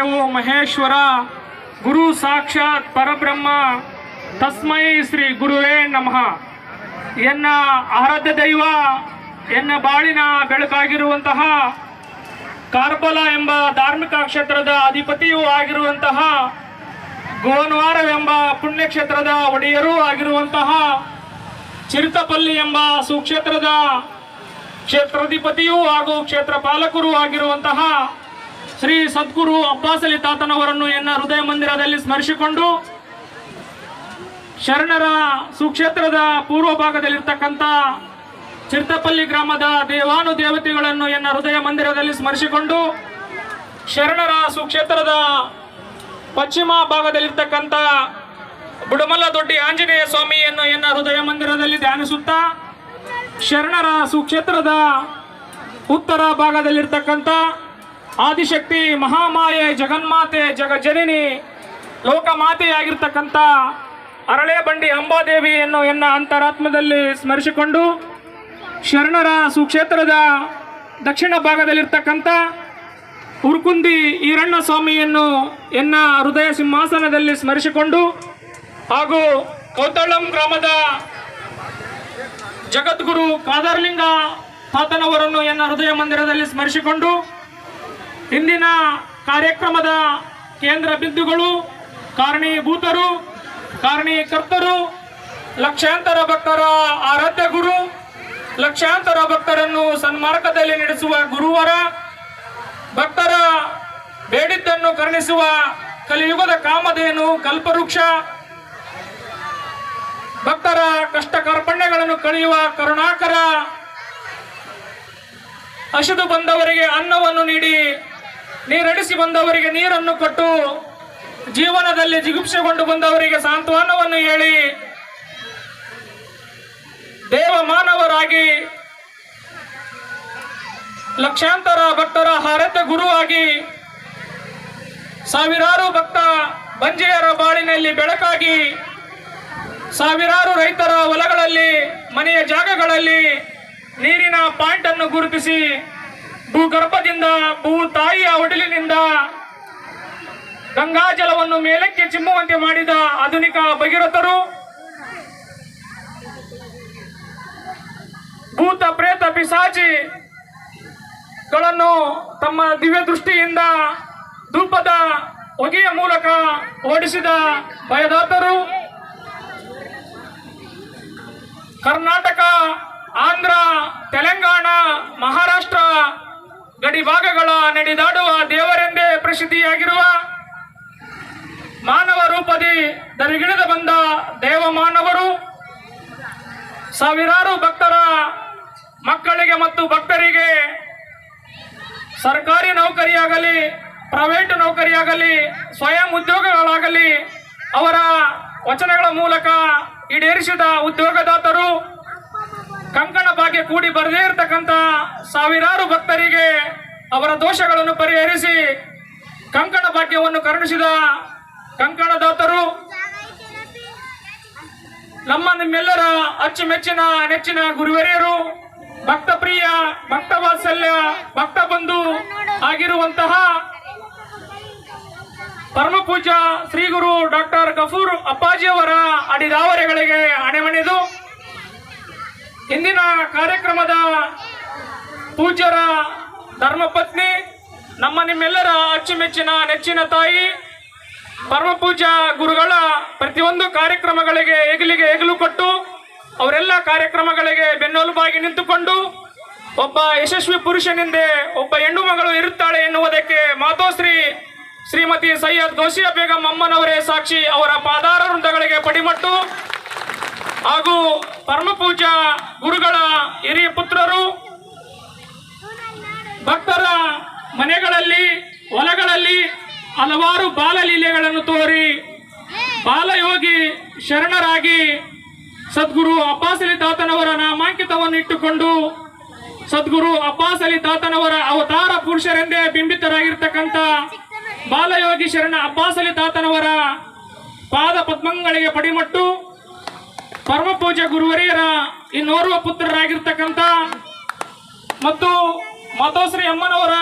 ಗುರುದೇವೋ ಮಹೇಶ್ವರ. ಗುರು ಸಾಕ್ಷಾತ್ ಪರಬ್ರಹ್ಮ. ತಸ್ಮೈ ಶ್ರೀ ಗುರುವೇ ನಮಃ. ಎನ್ನ ಆರಾಧ್ಯ ದೈವ, ಎನ್ನ ಬಾಳಿನ ಬೆಳಕಾಗಿರುವಂತಹ ಕಾರ್ಬಲ ಎಂಬ ಧಾರ್ಮಿಕ ಕ್ಷೇತ್ರದ ಅಧಿಪತಿಯೂ ಆಗಿರುವಂತಹ ಗೋನ್ವಾರವೆಂಬ ಪುಣ್ಯಕ್ಷೇತ್ರದ ಒಡೆಯರೂ ಆಗಿರುವಂತಹ ಚಿರುತಪಲ್ಲಿ ಎಂಬ ಸುಕ್ಷೇತ್ರದ ಕ್ಷೇತ್ರಾಧಿಪತಿಯೂ ಹಾಗೂ ಕ್ಷೇತ್ರ ಪಾಲಕರೂ ಆಗಿರುವಂತಹ ಶ್ರೀ ಸದ್ಗುರು ಅಬ್ಬಾಸಲಿ ತಾತನವರನ್ನು ಎನ್ನ ಹೃದಯ ಮಂದಿರದಲ್ಲಿ ಸ್ಮರಿಸಿಕೊಂಡು ಶರಣರ ಸುಕ್ಷೇತ್ರದ ಪೂರ್ವ ಭಾಗದಲ್ಲಿರ್ತಕ್ಕಂಥ ಚಿರ್ತಪಲ್ಲಿ ಗ್ರಾಮದ ದೇವಾನು ದೇವತೆಗಳನ್ನು ಎನ್ನ ಹೃದಯ ಮಂದಿರದಲ್ಲಿ ಸ್ಮರಿಸಿಕೊಂಡು ಶರಣರ ಸುಕ್ಷೇತ್ರದ ಪಶ್ಚಿಮ ಭಾಗದಲ್ಲಿರ್ತಕ್ಕಂಥ ಬುಡಮಲ್ಲ ದೊಡ್ಡಿ ಆಂಜನೇಯ ಸ್ವಾಮಿಯನ್ನು ಎನ್ನ ಹೃದಯ ಮಂದಿರದಲ್ಲಿ ಧ್ಯಾನಿಸುತ್ತಾ ಶರಣರ ಸುಕ್ಷೇತ್ರದ ಉತ್ತರ ಭಾಗದಲ್ಲಿರ್ತಕ್ಕಂಥ ಆದಿಶಕ್ತಿ ಮಹಾಮಾಯೆ ಜಗನ್ಮಾತೆ ಜಗಜನನಿ ಲೋಕಮಾತೆಯಾಗಿರ್ತಕ್ಕಂಥ ಅರಳೆ ಬಂಡಿ ಅಂಬಾದೇವಿಯನ್ನು ಎನ್ನ ಅಂತರಾತ್ಮದಲ್ಲಿ ಸ್ಮರಿಸಿಕೊಂಡು ಶರಣರ ಸುಕ್ಷೇತ್ರದ ದಕ್ಷಿಣ ಭಾಗದಲ್ಲಿರ್ತಕ್ಕಂಥ ಉರ್ಕುಂದಿ ಈರಣ್ಣ ಸ್ವಾಮಿಯನ್ನು ಎನ್ನ ಹೃದಯ ಸಿಂಹಾಸನದಲ್ಲಿ ಸ್ಮರಿಸಿಕೊಂಡು ಹಾಗೂ ಕೌತಳಂ ಗ್ರಾಮದ ಜಗದ್ಗುರು ಕಾದರ್ಲಿಂಗ ತಾತನವರನ್ನು ಎನ್ನ ಹೃದಯ ಮಂದಿರದಲ್ಲಿ ಸ್ಮರಿಸಿಕೊಂಡು ಇಂದಿನ ಕಾರ್ಯಕ್ರಮದ ಕೇಂದ್ರ ಬಿಂದುಗಳು ಕಾರಣೀಭೂತರು ಕಾರಣೀಕರ್ತರು ಲಕ್ಷಾಂತರ ಭಕ್ತರ ಆರಾಧ್ಯ ಗುರು, ಲಕ್ಷಾಂತರ ಭಕ್ತರನ್ನು ಸನ್ಮಾರ್ಗದಲ್ಲಿ ನಡೆಸುವ ಗುರುವರ, ಭಕ್ತರ ಬೇಡಿದ್ದನ್ನು ಕರುಣಿಸುವ ಕಲಿಯುಗದ ಕಾಮಧೇನು ಕಲ್ಪವೃಕ್ಷ, ಭಕ್ತರ ಕಷ್ಟ ಕಾರ್ಪಣ್ಯಗಳನ್ನು ಕಳೆಯುವ ಕರುಣಾಕರ ಹಸಿದು ಬಂದವರಿಗೆ ಅನ್ನವನ್ನು ನೀಡಿ ನೀರಡಿಸಿ ಬಂದವರಿಗೆ ನೀರನ್ನು ಕೊಟ್ಟು ಜೀವನದಲ್ಲಿ ಜಿಗುಪ್ಸೆಗೊಂಡು ಬಂದವರಿಗೆ ಸಾಂತ್ವನವನ್ನು ಹೇಳಿ ದೇವ ಮಾನವರಾಗಿ ಲಕ್ಷಾಂತರ ಭಕ್ತರ ಹಾರತ ಗುರುವಾಗಿ ಸಾವಿರಾರು ಭಕ್ತ ಬಂಜೆಯರ ಬಾಳಿನಲ್ಲಿ ಬೆಳಕಾಗಿ ಸಾವಿರಾರು ರೈತರ ಹೊಲಗಳಲ್ಲಿ, ಮನೆಯ ಜಾಗಗಳಲ್ಲಿ ನೀರಿನ ಪಾಯಿಂಟ್ ಅನ್ನು ಗುರುತಿಸಿ ಭೂಗರ್ಭದಿಂದ ಭೂ ತಾಯಿಯ ಹೊಡಲಿನಿಂದ ಗಂಗಾಜಲವನ್ನು ಮೇಲಕ್ಕೆ ಚಿಮ್ಮುವಂತೆ ಮಾಡಿದ ಆಧುನಿಕ ಭಗೀರಥರು ಭೂತ ಪ್ರೇತ ಪಿಸಾಚಿಗಳನ್ನು ತಮ್ಮ ದಿವ್ಯ ದೃಷ್ಟಿಯಿಂದ ಧೂಪದ ಹೊಗೆಯ ಮೂಲಕ ಓಡಿಸಿದ ಭಯದಾತರು. ಕರ್ನಾಟಕ, ಆಂಧ್ರ, ತೆಲಂಗಾಣ, ಮಹಾರಾಷ್ಟ್ರ ಗಡಿ ಭಾಗಗಳ ನಡೆದಾಡುವ ದೇವರೆಂದೇ ಪ್ರಸಿದ್ಧಿಯಾಗಿರುವ ಮಾನವ ರೂಪದಿ ದರಿಗಿಳಿದು ಬಂದ ದೇವ ಮಾನವರು ಸಾವಿರಾರು ಭಕ್ತರ ಮಕ್ಕಳಿಗೆ ಮತ್ತು ಭಕ್ತರಿಗೆ ಸರ್ಕಾರಿ ನೌಕರಿಯಾಗಲಿ, ಪ್ರೈವೇಟ್ ನೌಕರಿಯಾಗಲಿ, ಸ್ವಯಂ ಉದ್ಯೋಗಗಳಾಗಲಿ ಅವರ ವಚನಗಳ ಮೂಲಕ ಈಡೇರಿಸಿದ ಉದ್ಯೋಗದಾತರು ಕಂಕಣ ಭಾಗ್ಯ ಕೂಡಿ ಬರದೇ ಇರತಕ್ಕಂತ ಸಾವಿರಾರು ಭಕ್ತರಿಗೆ ಅವರ ದೋಷಗಳನ್ನು ಪರಿಹರಿಸಿ ಕಂಕಣ ಭಾಗ್ಯವನ್ನು ಕರುಣಿಸಿದ ಕಂಕಣದಾತರು ನಮ್ಮ ನಿಮ್ಮೆಲ್ಲರ ಅಚ್ಚುಮೆಚ್ಚಿನ ನೆಚ್ಚಿನ ಗುರುವರಿಯರು ಭಕ್ತ ಪ್ರಿಯ ಭಕ್ತ ವಾತ್ಸಲ್ಯ ಭಕ್ತ ಬಂಧು ಆಗಿರುವಂತಹ ಪರಮಪೂಜ ಶ್ರೀ ಗುರು ಡಾಕ್ಟರ್ ಗಫೂರ್ ಅಪ್ಪಾಜಿಯವರ ಅಡಿದಾವರೆಗಳಿಗೆ ಅಣೆಮಣಿದು ಇಂದಿನ ಕಾರ್ಯಕ್ರಮದ ಪೂಜ್ಯರ ಧರ್ಮಪತ್ನಿ, ನಮ್ಮ ನಿಮ್ಮೆಲ್ಲರ ಅಚ್ಚುಮೆಚ್ಚಿನ ನೆಚ್ಚಿನ ತಾಯಿ, ಪರಮ ಪೂಜ್ಯ ಗುರುಗಳ ಪ್ರತಿಯೊಂದು ಕಾರ್ಯಕ್ರಮಗಳಿಗೆ ಹೆಗಲಿಗೆ ಹೆಗಲು ಕೊಟ್ಟು, ಅವರೆಲ್ಲ ಕಾರ್ಯಕ್ರಮಗಳಿಗೆ ಬೆನ್ನೆಲುಬಾಗಿ ನಿಂತುಕೊಂಡು, ಒಬ್ಬ ಯಶಸ್ವಿ ಪುರುಷನಿಂದೆ ಒಬ್ಬ ಹೆಣ್ಣು ಮಗಳು ಇರುತ್ತಾಳೆ ಎನ್ನುವುದಕ್ಕೆ ಮಾತೋಶ್ರೀ ಶ್ರೀಮತಿ ಸೈಯದ್ ಗೌಸಿಯಾ ಬೇಗಂ ಅಮ್ಮನವರೇ ಸಾಕ್ಷಿ ಅವರ ಪಾದಾರ ವೃಂದಗಳಿಗೆ ಪಡಿಮಟ್ಟು. ಹಾಗೂ ಪರಮಪೂಜಾ ಗುರುಗಳ ಹಿರಿಯ ಪುತ್ರರು ಭಕ್ತರ ಮನೆಗಳಲ್ಲಿ, ಹೊಲಗಳಲ್ಲಿ ಹಲವಾರು ಬಾಲಲೀಲೆಗಳನ್ನು ತೋರಿ ಬಾಲಯೋಗಿ ಶರಣರಾಗಿ ಸದ್ಗುರು ಅಬ್ಬಾಸ್ ಅಲಿ ತಾತನವರ ನಾಮಾಂಕಿತವನ್ನು ಇಟ್ಟುಕೊಂಡು ಸದ್ಗುರು ಅಬ್ಬಾಸ್ ಅಲಿ ತಾತನವರ ಅವತಾರ ಪುರುಷರೆಂದೇ ಬಿಂಬಿತರಾಗಿರ್ತಕ್ಕಂಥ ಬಾಲಯೋಗಿ ಶರಣ ಅಬ್ಬಾಸ್ ಅಲಿ ತಾತನವರ ಪಾದ ಪದ್ಮಗಳಿಗೆ ಪಡಿಮಟ್ಟು ಪರಮ ಪೂಜ್ಯ ಗುರುವರಿಯರ ಇನ್ನೋರ್ವ ಪುತ್ರರಾಗಿರ್ತಕ್ಕಂಥ ಮತ್ತು ಮಾತೋಶ್ರೀ ಅಮ್ಮನವರ,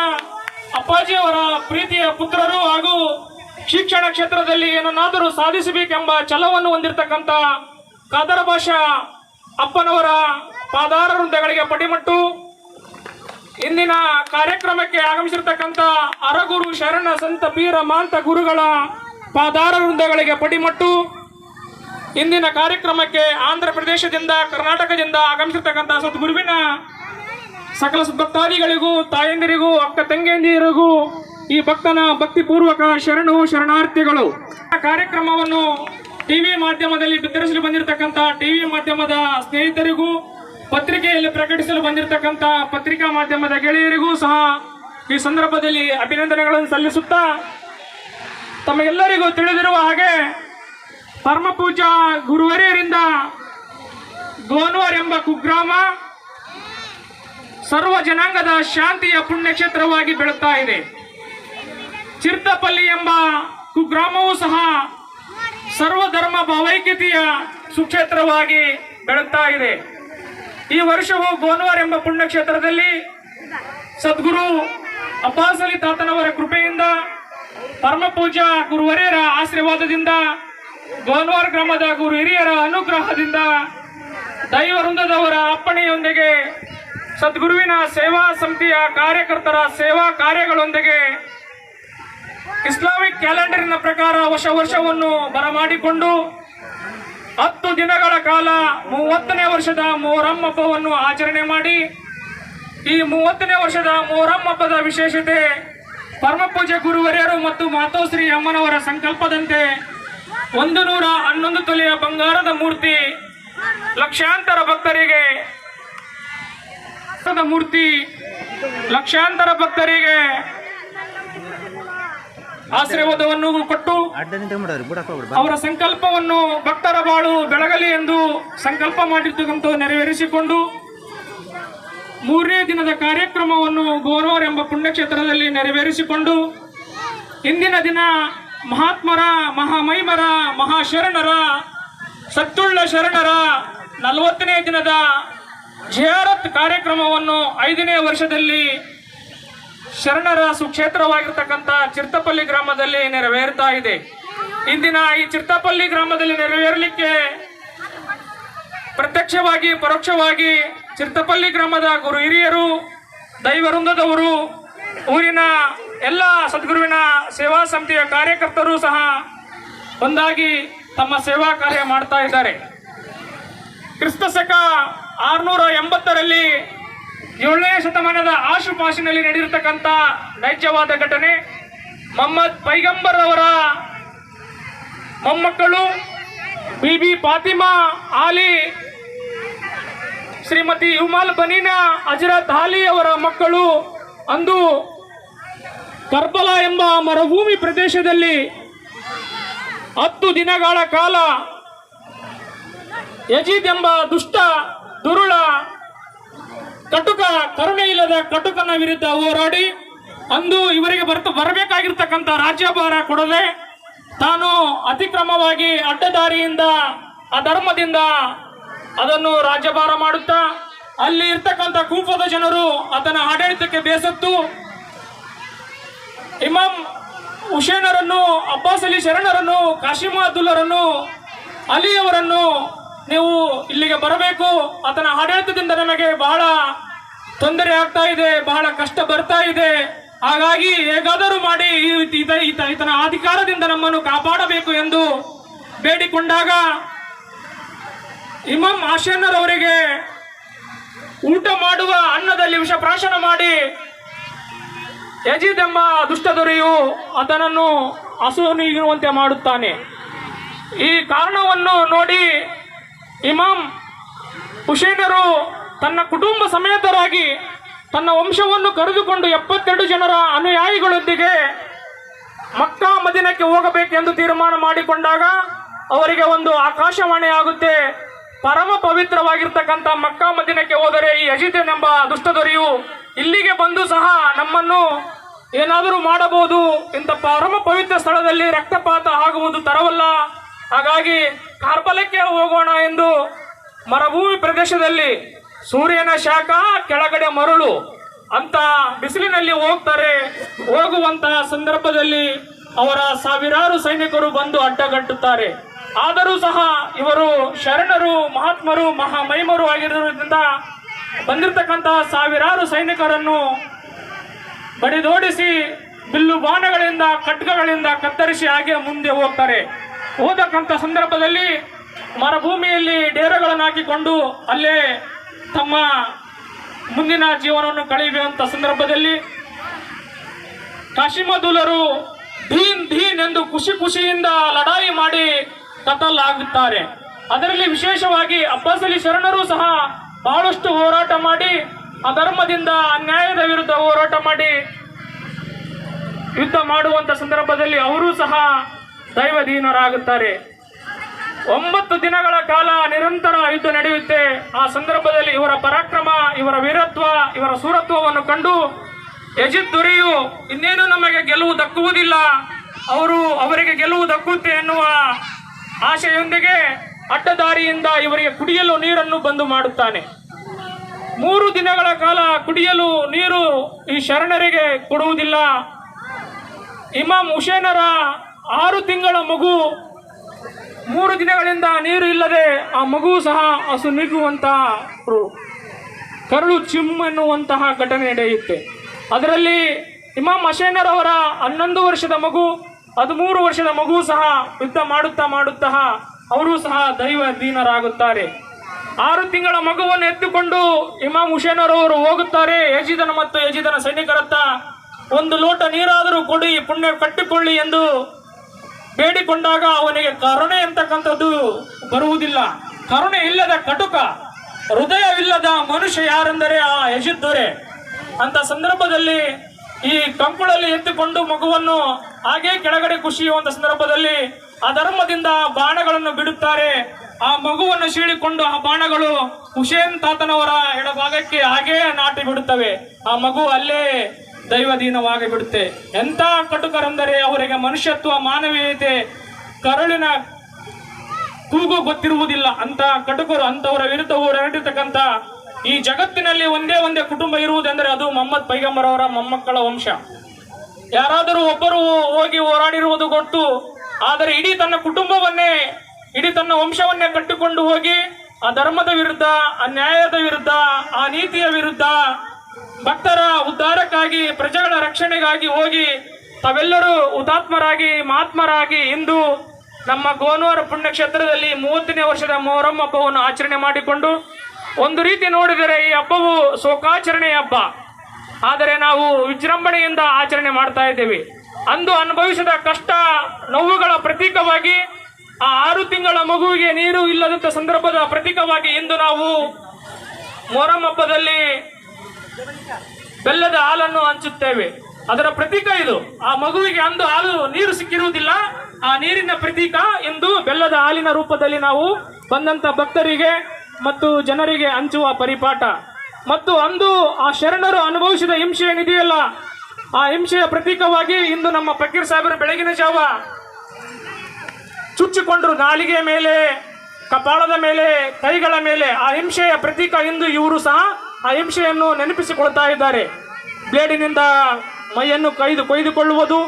ಅಪ್ಪಾಜಿಯವರ ಪ್ರೀತಿಯ ಪುತ್ರರು ಹಾಗೂ ಶಿಕ್ಷಣ ಕ್ಷೇತ್ರದಲ್ಲಿ ಏನನ್ನಾದರೂ ಸಾಧಿಸಬೇಕೆಂಬ ಛಲವನ್ನು ಹೊಂದಿರತಕ್ಕಂಥ ಕಾದರ ಭಾಷಾ ಅಪ್ಪನವರ ಪಾದಾರ ವೃಂದಗಳಿಗೆ ಪಡಿಮಟ್ಟು ಇಂದಿನ ಕಾರ್ಯಕ್ರಮಕ್ಕೆ ಆಗಮಿಸಿರ್ತಕ್ಕಂಥ ಅರಗುರು ಶರಣ ಸಂತ ಪೀರ ಮಾಂತ ಗುರುಗಳ ಪಾದಾರ ವೃಂದಗಳಿಗೆ ಪಡಿಮಟ್ಟು ಇಂದಿನ ಕಾರ್ಯಕ್ರಮಕ್ಕೆ ಆಂಧ್ರ ಪ್ರದೇಶದಿಂದ, ಕರ್ನಾಟಕದಿಂದ ಆಗಮಿಸಿರ್ತಕ್ಕಂಥ ಸದ್ಗುರುವಿನ ಸಕಲ ಭಕ್ತಾದಿಗಳಿಗೂ, ತಾಯಂದಿರಿಗೂ, ಅಕ್ಕ ತಂಗಿಯಂದಿರಿಗೂ, ಈ ಭಕ್ತನ ಭಕ್ತಿಪೂರ್ವಕ ಶರಣು ಶರಣಾರ್ಥಿಗಳು. ಕಾರ್ಯಕ್ರಮವನ್ನು ಟಿವಿ ಮಾಧ್ಯಮದಲ್ಲಿ ಬಿತ್ತರಿಸಲು ಬಂದಿರತಕ್ಕಂಥ ಟಿವಿ ಮಾಧ್ಯಮದ ಸ್ನೇಹಿತರಿಗೂ, ಪತ್ರಿಕೆಯಲ್ಲಿ ಪ್ರಕಟಿಸಲು ಬಂದಿರತಕ್ಕಂಥ ಪತ್ರಿಕಾ ಮಾಧ್ಯಮದ ಗೆಳೆಯರಿಗೂ ಸಹ ಈ ಸಂದರ್ಭದಲ್ಲಿ ಅಭಿನಂದನೆಗಳನ್ನು ಸಲ್ಲಿಸುತ್ತಾ ತಮಗೆಲ್ಲರಿಗೂ ತಿಳಿದಿರುವ ಹಾಗೆ ಪರಮ ಪೂಜಾ ಗುರುವರಿಯರಿಂದ ಗೋನ್ವರ್ ಎಂಬ ಕುಗ್ರಾಮ ಸರ್ವ ಜನಾಂಗದ ಶಾಂತಿಯ ಪುಣ್ಯಕ್ಷೇತ್ರವಾಗಿ ಬೆಳುತ್ತಾ ಇದೆ. ಚಿರ್ತಪಲ್ಲಿ ಎಂಬ ಕುಗ್ರಾಮವೂ ಸಹ ಸರ್ವ ಧರ್ಮ ಭಾವೈಕ್ಯತೆಯ ಸುಕ್ಷೇತ್ರವಾಗಿ ಬೆಳುತ್ತಾ ಇದೆ. ಈ ವರ್ಷವು ಗೋನ್ವಾರ್ ಎಂಬ ಪುಣ್ಯಕ್ಷೇತ್ರದಲ್ಲಿ ಸದ್ಗುರು ಅಬ್ಬಾಸಲಿ ತಾತನವರ ಕೃಪೆಯಿಂದ ಪರಮ ಪೂಜಾ ಗುರುವರಿಯರ ಆಶೀರ್ವಾದದಿಂದ ಗೋನ್ವಾರ್ ಗ್ರಾಮದ ಗುರು ಹಿರಿಯರ ಅನುಗ್ರಹದಿಂದ ದೈವವೃಂದದವರ ಅಪ್ಪಣೆಯೊಂದಿಗೆ ಸದ್ಗುರುವಿನ ಸೇವಾ ಸಮಿತಿಯ ಕಾರ್ಯಕರ್ತರ ಸೇವಾ ಕಾರ್ಯಗಳೊಂದಿಗೆ ಇಸ್ಲಾಮಿಕ್ ಕ್ಯಾಲೆಂಡರಿನ ಪ್ರಕಾರ ವರ್ಷ ವರ್ಷವನ್ನು ಬರಮಾಡಿಕೊಂಡು ಹತ್ತು ದಿನಗಳ ಕಾಲ ಮೂವತ್ತನೇ ವರ್ಷದ ಮೊಹರಂ ಹಬ್ಬವನ್ನು ಆಚರಣೆ ಮಾಡಿ, ಈ ಮೂವತ್ತನೇ ವರ್ಷದ ಮೊಹರಂ ಹಬ್ಬದ ವಿಶೇಷತೆ ಪರಮಪೂಜೆ ಗುರುವರಿಯರು ಮತ್ತು ಮಾತೋಶ್ರೀ ಅಮ್ಮನವರ ಸಂಕಲ್ಪದಂತೆ ಒಂದು ನೂರ ಹನ್ನೊಂದು ತೊಲೆಯ ಬಂಗಾರದ ಮೂರ್ತಿ ಲಕ್ಷಾಂತರ ಭಕ್ತರಿಗೆ. ಮೂರ್ತಿ ಲಕ್ಷಾಂತರ ಭಕ್ತರಿಗೆ. ಆಶೀರ್ವಾದವನ್ನು ಕೊಟ್ಟು ಅವರ ಸಂಕಲ್ಪವನ್ನು ಭಕ್ತರ ಬಾಳು ಬೆಳಗಲಿ ಎಂದು ಸಂಕಲ್ಪ ಮಾಡಿರ್ತಕ್ಕಂಥ ನೆರವೇರಿಸಿಕೊಂಡು ಮೂರನೇ ದಿನದ ಕಾರ್ಯಕ್ರಮವನ್ನು ಗೋರವರ್ ಎಂಬ ಪುಣ್ಯಕ್ಷೇತ್ರದಲ್ಲಿ ನೆರವೇರಿಸಿಕೊಂಡು ಇಂದಿನ ದಿನ ಮಹಾತ್ಮರ, ಮಹಾಮೈಮರ, ಮಹಾಶರಣರ, ಸತ್ತುಳ್ಳ ಶರಣರ ನಲವತ್ತನೇ ದಿನದ ಜಿಯಾರತ್ ಕಾರ್ಯಕ್ರಮವನ್ನು ಐದನೇ ವರ್ಷದಲ್ಲಿ ಶರಣರ ಸುಕ್ಷೇತ್ರವಾಗಿರ್ತಕ್ಕಂಥ ಚಿರ್ತಪಲ್ಲಿ ಗ್ರಾಮದಲ್ಲಿ ನೆರವೇರ್ತಾ ಇದೆ. ಇಂದಿನ ಈ ಚಿರ್ತಪಲ್ಲಿ ಗ್ರಾಮದಲ್ಲಿ ನೆರವೇರಲಿಕ್ಕೆ ಪ್ರತ್ಯಕ್ಷವಾಗಿ, ಪರೋಕ್ಷವಾಗಿ ಚಿರ್ತಪಲ್ಲಿ ಗ್ರಾಮದ ಗುರು ಹಿರಿಯರು, ದೈವವೃಂದದವರು, ಊರಿನ ಎಲ್ಲ ಸದ್ಗುರುವಿನ ಸೇವಾ ಸಮಿತಿಯ ಕಾರ್ಯಕರ್ತರು ಸಹ ಒಂದಾಗಿ ತಮ್ಮ ಸೇವಾ ಕಾರ್ಯ ಮಾಡ್ತಾ ಇದ್ದಾರೆ. ಕ್ರಿಸ್ತ ಶಕ ಆರುನೂರ ಎಂಬತ್ತರಲ್ಲಿ ಏಳನೇ ಶತಮಾನದ ಆಶುಪಾಶಿನಲ್ಲಿ ನಡೆದಿರತಕ್ಕಂಥ ನೈಜವಾದ ಘಟನೆ. ಮೊಹಮ್ಮದ್ ಪೈಗಂಬರ್ ಅವರ ಮೊಮ್ಮಕ್ಕಳು ಬಿಬಿ ಫಾತಿಮಾ ಆಲಿ, ಶ್ರೀಮತಿ ಯುಮಾಲ್ ಬನೀನಾ, ಅಜರತ್ ಆಲಿ ಅವರ ಮಕ್ಕಳು ಅಂದು ಕರ್ಬಲ ಎಂಬ ಮರುಭೂಮಿ ಪ್ರದೇಶದಲ್ಲಿ ಹತ್ತು ದಿನಗಳ ಕಾಲ ಯಜೀದ್ ಎಂಬ ದುಷ್ಟ, ದುರುಳ, ಕಟುಕ ಕರುಣೆ ಇಲ್ಲದ ಕಟುಕನ ವಿರುದ್ಧ ಹೋರಾಡಿ ಅಂದು ಇವರಿಗೆ ಬರ್ತ, ಬರಬೇಕಾಗಿರ್ತಕ್ಕಂಥ ರಾಜ್ಯಭಾರ ಕೊಡದೆ ತಾನು ಅತಿಕ್ರಮವಾಗಿ ಅಡ್ಡದಾರಿಯಿಂದ, ಅಧರ್ಮದಿಂದ ಅದನ್ನು ರಾಜ್ಯಭಾರ ಮಾಡುತ್ತಾ, ಅಲ್ಲಿ ಇರ್ತಕ್ಕಂಥ ಕೂಪದ ಜನರು ಆತನ ಆಡಳಿತಕ್ಕೆ ಬೇಸತ್ತು. ಇಮಾಮ್ ಹುಷೇನರನ್ನು ಅಬ್ಬಾಸ್ ಅಲಿ ಶರಣರನ್ನು, ಕಾಶಿಮ ಅಬ್ದುಲ್ಲರನ್ನು ಅಲಿಯವರನ್ನು ನೀವು ಇಲ್ಲಿಗೆ ಬರಬೇಕು. ಆತನ ಆಡಳಿತದಿಂದ ನಮಗೆ ಬಹಳ ತೊಂದರೆ ಆಗ್ತಾ ಇದೆ, ಬಹಳ ಕಷ್ಟ ಬರ್ತಾ ಇದೆ. ಹಾಗಾಗಿ ಹೇಗಾದರೂ ಮಾಡಿ ಈತನ ಅಧಿಕಾರದಿಂದ ನಮ್ಮನ್ನು ಕಾಪಾಡಬೇಕು ಎಂದು ಬೇಡಿಕೊಂಡಾಗ ಇಮಾಮ್ ಆಶೇನರ್ ಅವರಿಗೆ ಊಟ ಮಾಡುವ ಅನ್ನದಲ್ಲಿ ವಿಷ ಪ್ರಾಶನ ಮಾಡಿ ಯಜೀದ್ ಎಂಬ ದುಷ್ಟದೊರೆಯು ಆತನನ್ನು ಹಸುವನಿರುವಂತೆ ಮಾಡುತ್ತಾನೆ. ಈ ಕಾರಣವನ್ನು ನೋಡಿ ಇಮಾಮ್ ಹುಷೇನರು ತನ್ನ ಕುಟುಂಬ ಸಮೇತರಾಗಿ ತನ್ನ ವಂಶವನ್ನು ಕರೆದುಕೊಂಡು ಎಪ್ಪತ್ತೆರಡು ಜನರ ಅನುಯಾಯಿಗಳೊಂದಿಗೆ ಮಕ್ಕಾ, ಮದಿನಕ್ಕೆ ಹೋಗಬೇಕೆಂದು ತೀರ್ಮಾನ ಮಾಡಿಕೊಂಡಾಗ ಅವರಿಗೆ ಒಂದು ಆಕಾಶವಾಣಿ ಆಗುತ್ತೆ. ಪರಮ ಪವಿತ್ರವಾಗಿರ್ತಕ್ಕಂಥ ಮಕ್ಕಾ, ಮದಿನಕ್ಕೆ ಹೋದರೆ ಈ ಅಜಿತನೆಂಬ ಎಂಬ ದುಷ್ಟದೊರೆಯು ಇಲ್ಲಿಗೆ ಬಂದು ಸಹ ನಮ್ಮನ್ನು ಏನಾದರೂ ಮಾಡಬಹುದು. ಇಂಥ ಪರಮ ಪವಿತ್ರ ಸ್ಥಳದಲ್ಲಿ ರಕ್ತಪಾತ ಆಗುವುದು ತರವಲ್ಲ. ಹಾಗಾಗಿ ಕಾರ್ಬಲಕ್ಕೆ ಹೋಗೋಣ ಎಂದು ಮರುಭೂಮಿ ಪ್ರದೇಶದಲ್ಲಿ ಸೂರ್ಯನ ಶಾಖ ಕೆಳಗಡೆ ಮರಳು ಅಂತ ಬಿಸಿಲಿನಲ್ಲಿ ಹೋಗ್ತಾರೆ. ಹೋಗುವಂತಹ ಸಂದರ್ಭದಲ್ಲಿ ಅವರ ಸಾವಿರಾರು ಸೈನಿಕರು ಬಂದು ಅಡ್ಡಗಟ್ಟುತ್ತಾರೆ. ಆದರೂ ಸಹ ಇವರು ಶರಣರು, ಮಹಾತ್ಮರು, ಮಹಾಮಹಿಮರು ಆಗಿರುವುದರಿಂದ ಬಂದಿರತಕ್ಕಂತಹ ಸಾವಿರಾರು ಸೈನಿಕರನ್ನು ಬಡಿದೋಡಿಸಿ ಬಿಲ್ಲು ಬಾಣಗಳಿಂದ, ಖಡ್ಗಗಳಿಂದ ಕತ್ತರಿಸಿ ಹಾಗೆ ಮುಂದೆ ಹೋಗ್ತಾರೆ. ಹೋದಕ್ಕಂಥ ಸಂದರ್ಭದಲ್ಲಿ ಮರುಭೂಮಿಯಲ್ಲಿ ಡೇರೆಗಳನ್ನು ಹಾಕಿಕೊಂಡು ಅಲ್ಲೇ ತಮ್ಮ ಮುಂದಿನ ಜೀವನವನ್ನು ಕಳೆಯುವಂಥ ಸಂದರ್ಭದಲ್ಲಿ ಕಾಶಿಮದುಲರು ಧೀನ್ ಧೀನ್ ಎಂದು ಖುಷಿ ಖುಷಿಯಿಂದ ಲಡಾಯಿ ಮಾಡಿ ಕತಲ್ ಆಗುತ್ತಾರೆ ಅದರಲ್ಲಿ ವಿಶೇಷವಾಗಿ ಅಬ್ಬಸಲಿ ಶರಣರು ಸಹ ಬಹಳಷ್ಟು ಹೋರಾಟ ಮಾಡಿ ಅಧರ್ಮದಿಂದ ಅನ್ಯಾಯದ ವಿರುದ್ಧ ಹೋರಾಟ ಮಾಡಿ ಯುದ್ಧ ಮಾಡುವಂತ ಸಂದರ್ಭದಲ್ಲಿ ಅವರು ಸಹ ದೈವಧೀನರಾಗುತ್ತಾರೆ. ಒಂಬತ್ತು ದಿನಗಳ ಕಾಲ ನಿರಂತರ ಯುದ್ಧ ನಡೆಯುತ್ತೆ. ಆ ಸಂದರ್ಭದಲ್ಲಿ ಇವರ ಪರಾಕ್ರಮ, ಇವರ ವೀರತ್ವ, ಇವರ ಸೂರತ್ವವನ್ನು ಕಂಡು ಯಜಿತ್ ದೊರೆಯು. ಇನ್ನೇನು ನಮಗೆ ಗೆಲುವು ದಕ್ಕುವುದಿಲ್ಲ. ಅವರು ಅವರಿಗೆ ಗೆಲುವು ದಕ್ಕುತ್ತೆ ಎನ್ನುವ ಆಶೆಯೊಂದಿಗೆ ಅಡ್ಡದಾರಿಯಿಂದ ಇವರಿಗೆ ಕುಡಿಯಲು ನೀರನ್ನು ಬಂದು ಮಾಡುತ್ತಾನೆ. ಮೂರು ದಿನಗಳ ಕಾಲ ಕುಡಿಯಲು ನೀರು ಈ ಶರಣರಿಗೆ ಕೊಡುವುದಿಲ್ಲ. ಇಮಾಮ್ ಹುಸೇನರ ಆರು ತಿಂಗಳ ಮಗು, ಮೂರು ದಿನಗಳಿಂದ ನೀರು ಇಲ್ಲದೆ ಆ ಮಗು ಸಹ ಹಸು ನೀಗುವಂತಹರು ಕರಳು ಚಿಮ್ ಎನ್ನುವಂತಹ ಘಟನೆ ನಡೆಯುತ್ತೆ. ಅದರಲ್ಲಿ ಇಮಾಮ್ ಹಸೇನರವರ ಹನ್ನೊಂದು ವರ್ಷದ ಮಗು, ಹದಿಮೂರು ವರ್ಷದ ಮಗು ಸಹ ಯುದ್ಧ ಮಾಡುತ್ತಾ ಮಾಡುತ್ತಾ ಅವರು ಸಹ ದೈವ ದೀನರಾಗುತ್ತಾರೆ. ಆರು ತಿಂಗಳ ಮಗುವನ್ನು ಎತ್ತುಕೊಂಡು ಇಮಾಮ್ ಹುಸೇನ್ ಅವರು ಹೋಗುತ್ತಾರೆ. ಯಜಿದನ ಮತ್ತು ಯಜಿದನ ಸೈನಿಕರತ್ತ ಒಂದು ಲೋಟ ನೀರಾದರೂ ಕೊಡಿ, ಪುಣ್ಯ ಕಟ್ಟಿಕೊಳ್ಳಿ ಎಂದು ಬೇಡಿಕೊಂಡಾಗ ಅವನಿಗೆ ಕರುಣೆ ಅಂತಕ್ಕಂಥದ್ದು ಬರುವುದಿಲ್ಲ. ಕರುಣೆ ಇಲ್ಲದ ಕಟುಕ ಹೃದಯವಿಲ್ಲದ ಮನುಷ್ಯ ಯಾರೆಂದರೆ ಆ ಯಜಿದ್ದೊರೆ ಅಂತ ಸಂದರ್ಭದಲ್ಲಿ ಈ ಕಂಕುಳಲ್ಲಿ ಎತ್ತಿಕೊಂಡು ಮಗುವನ್ನು ಹಾಗೆ ಕೆಳಗಡೆ ಖುಷಿಯುವಂತ ಸಂದರ್ಭದಲ್ಲಿ ಆ ಧರ್ಮದಿಂದ ಬಾಣಗಳನ್ನು ಬಿಡುತ್ತಾರೆ. ಆ ಮಗುವನ್ನು ಸೀಳಿಕೊಂಡು ಆ ಬಾಣಗಳು ಹುಸೇನ್ ತಾತನವರ ಎಡಭಾಗಕ್ಕೆ ಹಾಗೇ ನಾಟಿ ಬಿಡುತ್ತವೆ. ಆ ಮಗು ಅಲ್ಲೇ ದೈವಧೀನವಾಗಿ ಬಿಡುತ್ತೆ ಎಂಥ ಕಟುಕರೆಂದರೆ ಅವರಿಗೆ ಮನುಷ್ಯತ್ವ ಮಾನವೀಯತೆ ಕರುಳಿನ ಕೂಗು ಗೊತ್ತಿರುವುದಿಲ್ಲ. ಅಂತ ಕಟುಕರು ಅಂತವರ ವಿರುದ್ಧ ಹೋರಾಡಿರ್ತಕ್ಕಂಥ ಈ ಜಗತ್ತಿನಲ್ಲಿ ಒಂದೇ ಒಂದೇ ಕುಟುಂಬ ಇರುವುದೆಂದರೆ ಅದು ಮೊಹಮ್ಮದ್ ಪೈಗಂಬರ್ ಅವರ ಮೊಮ್ಮಕ್ಕಳ ವಂಶ. ಯಾರಾದರೂ ಒಬ್ಬರು ಹೋಗಿ ಹೋರಾಡಿರುವುದು ಗೊತ್ತು, ಆದರೆ ಇಡೀ ತನ್ನ ಕುಟುಂಬವನ್ನೇ ಇಡೀ ತನ್ನ ವಂಶವನ್ನೇ ಕಟ್ಟಿಕೊಂಡು ಹೋಗಿ ಆ ಧರ್ಮದ ವಿರುದ್ಧ ಅನ್ಯಾಯದ ವಿರುದ್ಧ, ಆ ನೀತಿಯ ವಿರುದ್ಧ ಭಕ್ತರ ಉದ್ಧಾರಕ್ಕಾಗಿ, ಪ್ರಜೆಗಳ ರಕ್ಷಣೆಗಾಗಿ ಹೋಗಿ ತಾವೆಲ್ಲರೂ ಹುತಾತ್ಮರಾಗಿ, ಮಹಾತ್ಮರಾಗಿ ಇಂದು ನಮ್ಮ ಗೋನೂರ ಪುಣ್ಯಕ್ಷೇತ್ರದಲ್ಲಿ ಮೂವತ್ತನೇ ವರ್ಷದ ಮೊಹರಂ ಹಬ್ಬವನ್ನು ಆಚರಣೆ ಮಾಡಿಕೊಂಡು ಒಂದು ರೀತಿ ನೋಡಿದರೆ ಈ ಹಬ್ಬವು ಶೋಕಾಚರಣೆಯ ಹಬ್ಬ. ಆದರೆ ನಾವು ವಿಜೃಂಭಣೆಯಿಂದ ಆಚರಣೆ ಮಾಡ್ತಾ ಇದ್ದೇವೆ. ಅಂದು ಅನುಭವಿಸಿದ ಕಷ್ಟ, ನೋವುಗಳ ಪ್ರತೀಕವಾಗಿ ಆ ಆರು ತಿಂಗಳ ಮಗುವಿಗೆ ನೀರು ಇಲ್ಲದಂತ ಸಂದರ್ಭದ ಪ್ರತೀಕವಾಗಿ ಇಂದು ನಾವು ಮೊರಂ ಹಬ್ಬದಲ್ಲಿ ಬೆಲ್ಲದ ಹಾಲನ್ನು ಹಂಚುತ್ತೇವೆ. ಅದರ ಪ್ರತೀಕ ಇದು. ಆ ಮಗುವಿಗೆ ಅಂದು ಹಾಲು, ನೀರು ಸಿಕ್ಕಿರುವುದಿಲ್ಲ. ಆ ನೀರಿನ ಪ್ರತೀಕ ಎಂದು ಬೆಲ್ಲದ ಹಾಲಿನ ರೂಪದಲ್ಲಿ ನಾವು ಬಂದಂತ ಭಕ್ತರಿಗೆ ಮತ್ತು ಜನರಿಗೆ ಹಂಚುವ ಪರಿಪಾಠ. ಮತ್ತು ಅಂದು ಆ ಶರಣರು ಅನುಭವಿಸಿದ ಹಿಂಸೆ ಏನಿದೆಯಲ್ಲ ಆ ಹಿಂಸೆಯ ಪ್ರತೀಕವಾಗಿ ಇಂದು ನಮ್ಮ ಫಕೀರ್ ಸಾಹೇಬರು ಬೆಳಗಿನ ಜಾವ ಚುಚ್ಚಿಕೊಂಡ್ರು ನಾಲಿಗೆ ಮೇಲೆ, ಕಪಾಳದ ಮೇಲೆ, ಕೈಗಳ ಮೇಲೆ. ಆ ಹಿಂಸೆಯ ಪ್ರತೀಕ ಎಂದು ಇವರು ಸಹ ಆ ಹಿಂಸೆಯನ್ನು ನೆನಪಿಸಿಕೊಳ್ತಾ ಇದ್ದಾರೆ. ಬ್ಲೇಡಿನಿಂದ ಮೈಯನ್ನು ಕೈದು ಕೊಯ್ದುಕೊಳ್ಳುವುದು,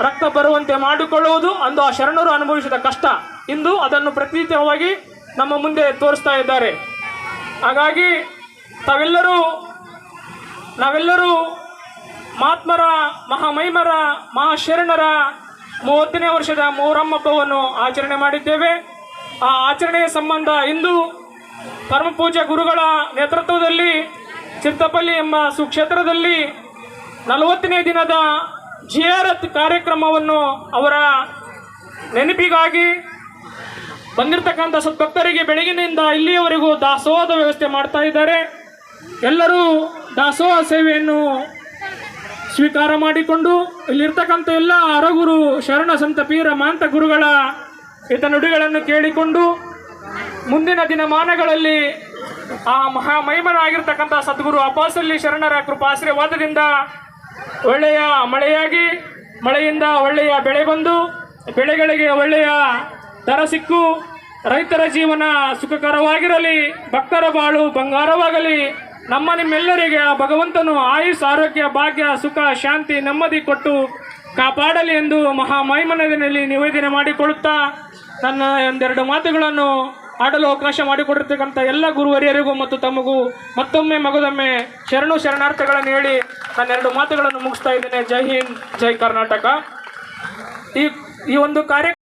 ರಕ್ತ ಬರುವಂತೆ ಮಾಡಿಕೊಳ್ಳುವುದು ಅಂದು ಆ ಶರಣರು ಅನುಭವಿಸಿದ ಕಷ್ಟ. ಇಂದು ಅದನ್ನು ಪ್ರತೀತವಾಗಿ ನಮ್ಮ ಮುಂದೆ ತೋರಿಸ್ತಾ ಇದ್ದಾರೆ. ಹಾಗಾಗಿ ತಾವೆಲ್ಲರೂ, ನಾವೆಲ್ಲರೂ ಮಹಾತ್ಮರ, ಮಹಾಮೈಮರ, ಮಹಾಶರಣರ ಮೂವತ್ತನೇ ವರ್ಷದ ಮೊಹರಂ ಹಬ್ಬವನ್ನು ಆಚರಣೆ ಮಾಡಿದ್ದೇವೆ. ಆ ಆಚರಣೆಯ ಸಂಬಂಧ ಇಂದು ಪರಮಪೂಜ್ಯ ಗುರುಗಳ ನೇತೃತ್ವದಲ್ಲಿ ಚಿತ್ತಪಲ್ಲಿ ಎಂಬ ಸುಕ್ಷೇತ್ರದಲ್ಲಿ ನಲವತ್ತನೇ ದಿನದ ಜಿಯಾರತ್ ಕಾರ್ಯಕ್ರಮವನ್ನು ಅವರ ನೆನಪಿಗಾಗಿ ಬಂದಿರತಕ್ಕಂಥ ಸದ್ಭಕ್ತರಿಗೆ ಬೆಳಗಿನಿಂದ ಇಲ್ಲಿಯವರೆಗೂ ದಾಸೋಹದ ವ್ಯವಸ್ಥೆ ಮಾಡ್ತಾ ಇದ್ದಾರೆ. ಎಲ್ಲರೂ ದಾಸೋಹ ಸೇವೆಯನ್ನು ಸ್ವೀಕಾರ ಮಾಡಿಕೊಂಡು ಇಲ್ಲಿರ್ತಕ್ಕಂಥ ಎಲ್ಲ ಅರಗುರು ಶರಣ ಸಂತ ಪೀರ ಮಾಂತ ಗುರುಗಳ ಹಿತ ನುಡಿಗಳನ್ನು ಕೇಳಿಕೊಂಡು ಮುಂದಿನ ದಿನಮಾನಗಳಲ್ಲಿ ಆ ಮಹಾಮಹಿಮರಾಗಿರ್ತಕ್ಕಂಥ ಸದ್ಗುರು ಅಪಾಸಲ್ಲಿ ಶರಣರ ಕೃಪಾಶ್ರಯವಾದದಿಂದ ಒಳ್ಳೆಯ ಮಳೆಯಾಗಿ, ಮಳೆಯಿಂದ ಒಳ್ಳೆಯ ಬೆಳೆ ಬಂದು, ಬೆಳೆಗಳಿಗೆ ಒಳ್ಳೆಯ ದರ ಸಿಕ್ಕು, ರೈತರ ಜೀವನ ಸುಖಕರವಾಗಿರಲಿ, ಭಕ್ತರ ಬಾಳು ಬಂಗಾರವಾಗಲಿ. ನಮ್ಮ ನಿಮ್ಮೆಲ್ಲರಿಗೆ ಭಗವಂತನು ಆಯುಷ್, ಆರೋಗ್ಯ, ಭಾಗ್ಯ, ಸುಖ, ಶಾಂತಿ, ನೆಮ್ಮದಿ ಕೊಟ್ಟು ಕಾಪಾಡಲಿ ಎಂದು ಮಹಾಮೈಮನದಲ್ಲಿ ನಿವೇದನೆ ಮಾಡಿಕೊಳ್ಳುತ್ತಾ ನನ್ನ ಒಂದೆರಡು ಮಾತುಗಳನ್ನು ಆಡಲು ಅವಕಾಶ ಮಾಡಿಕೊಟ್ಟಿರ್ತಕ್ಕಂಥ ಎಲ್ಲ ಗುರುವರಿಯರಿಗೂ ಮತ್ತು ತಮಗೂ ಮತ್ತೊಮ್ಮೆ ಮಗದೊಮ್ಮೆ ಶರಣು ಶರಣಾರ್ಥಗಳನ್ನು ಹೇಳಿ ನನ್ನೆರಡು ಮಾತುಗಳನ್ನು ಮುಗಿಸ್ತಾ ಇದ್ದೇನೆ. ಜೈ ಹಿಂದ್, ಜೈ ಕರ್ನಾಟಕ. ಈ ಈ ಒಂದು ಕಾರ್ಯ